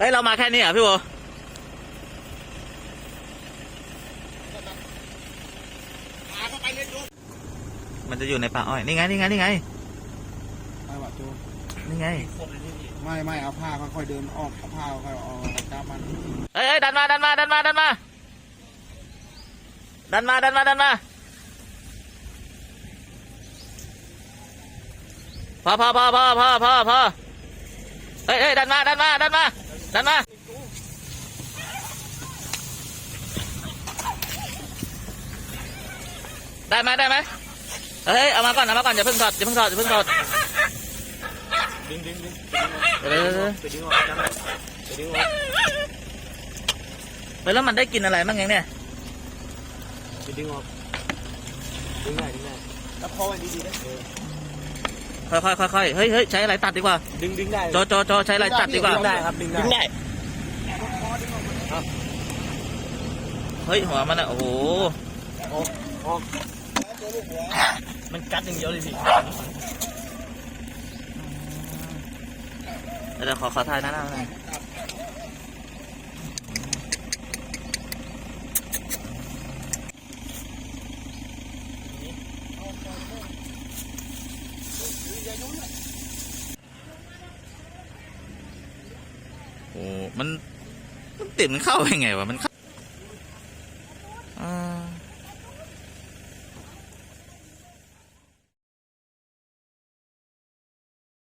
อ้ยเรามาแค่นี้เหรอพี่โบพาเข้าไปเลยโยมมันจะอยู่ในป่าอ้อย นี่ไง นี่ไง นี่ไงไปว่ะโจนี่ไง ไม่ไม่เอาผ้าค่อยๆเดินออกเอาผ้าค่อยๆออกจับมันเอ้ยเอ้ยดันมา ดันมา ดันมา ดันมา ดันมา ดันมา ดันมา พอพอพอพอพอพอพอเอ้ยเอ้ยดันมา ดันมา ดันมา ดันมาได้ไหมได้ไหมเฮ้ยเอามาก่อนเอามาก่อนอย่าเพิ่งถอดอย่าเพิ่งถอดอย่าเพิ่งถอดดึงดึงดึงเดี๋ยวเดี๋ยวเดี๋ยวไปดึงออกจังไปดึงออกเฮ้ยแล้วมันได้กินอะไรบ้างเนี่ยไปดึงออกดึงได้ดึงได้แล้วพอไว้ดีๆนะ ค่อยค่อยค่อยค่อยเฮ้ยเฮ้ยใช้อะไรตัดดีกว่า ดึงดึงได้โจโจโจใช้อะไรตัดดีกว่า ดึงได้ครับดึงได้ดึงได้เฮ้ยหัวมันอะโอ้โหออกออกมันกัดอย่างเดียวเลยพี่เดี๋ยวขอขอถ่ายหน้าหน้าหน่อย โอ้มันมันติดมันเข้ายังไงวะมัน